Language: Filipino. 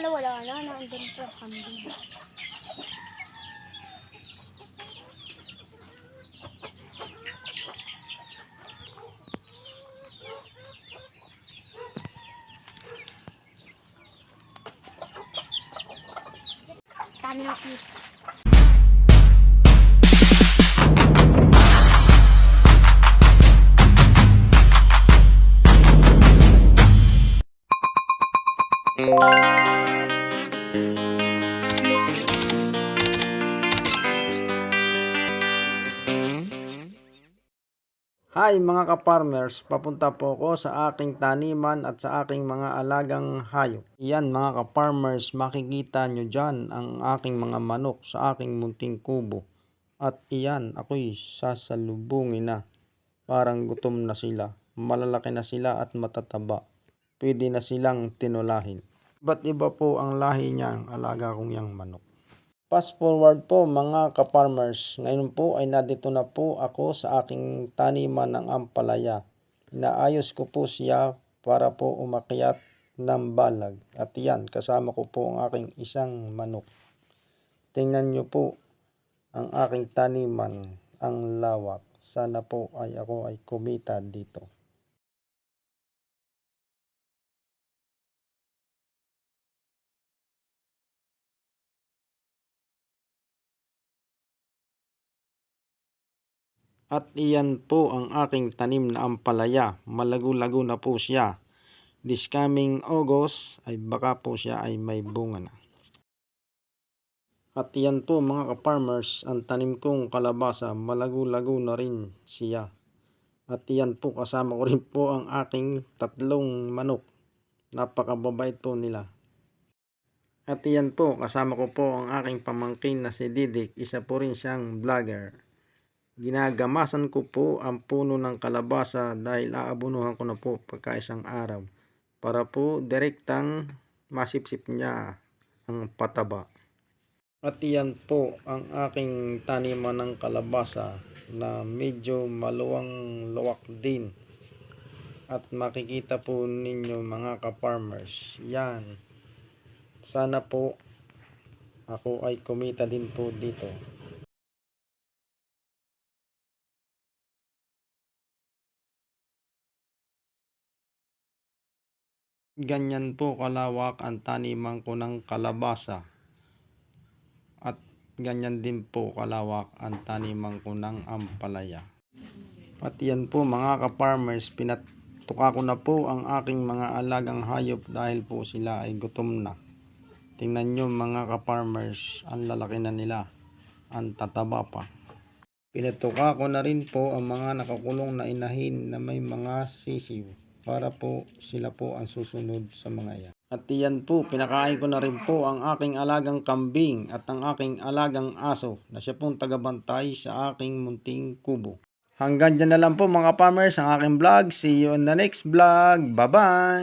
Wala, wala na. Naandun po kambing. Dami ng kita. Hi mga ka-farmers, papunta po ako sa aking taniman at sa aking mga alagang hayop. Yan mga ka-farmers, makikita nyo dyan ang aking mga manok sa aking munting kubo. At iyan, ako'y sasalubungin na. Parang gutom na sila, malalaki na sila at matataba. Pwede na silang tinulahin. Ba't iba po ang lahi niya alaga kong yang manok? Fast forward po mga ka-farmers. Ngayon po ay nandito na po ako sa aking taniman ng ampalaya. Inaayos ko po siya para po umakyat ng balag. At yan, kasama ko po ang aking isang manok. Tingnan nyo po ang aking taniman, ang lawak. Sana po ay ako ay kumita dito. At iyan po ang aking tanim na ampalaya. Malago-lago na po siya. This coming August ay baka po siya ay may bunga na. At iyan po mga ka-farmers, ang tanim kong kalabasa, malago-lago na rin siya. At iyan po kasama ko rin po ang aking tatlong manok. Napakababait po nila. At iyan po, kasama ko po ang aking pamangkin na si Didik. Isa po rin siyang vlogger. Ginagamasan ko po ang puno ng kalabasa dahil aabunuhan ko na po pagka isang araw. Para po direktang masipsip niya ang pataba. At iyan po ang aking taniman ng kalabasa na medyo maluwang luwak din. At makikita po ninyo mga ka-farmers. Yan. Sana po ako ay kumita din po dito. Ganyan po kalawak ang taniman ko ng kalabasa. At ganyan din po kalawak ang taniman ko ng ampalaya. At yan po mga ka-farmers, pinatuka ko na po ang aking mga alagang hayop dahil po sila ay gutom na. Tingnan nyo mga ka-farmers, ang lalaki na nila, ang tataba pa. Pinatuka ko na rin po ang mga nakakulong na inahin na may mga sisiw para po sila po ang susunod sa mga yan. At iyan po, pinakain ko na rin po ang aking alagang kambing at ang aking alagang aso na siya pong tagabantay sa aking munting kubo. Hanggang dyan na lang po mga farmers ang aking vlog. See you on the next vlog. Bye-bye!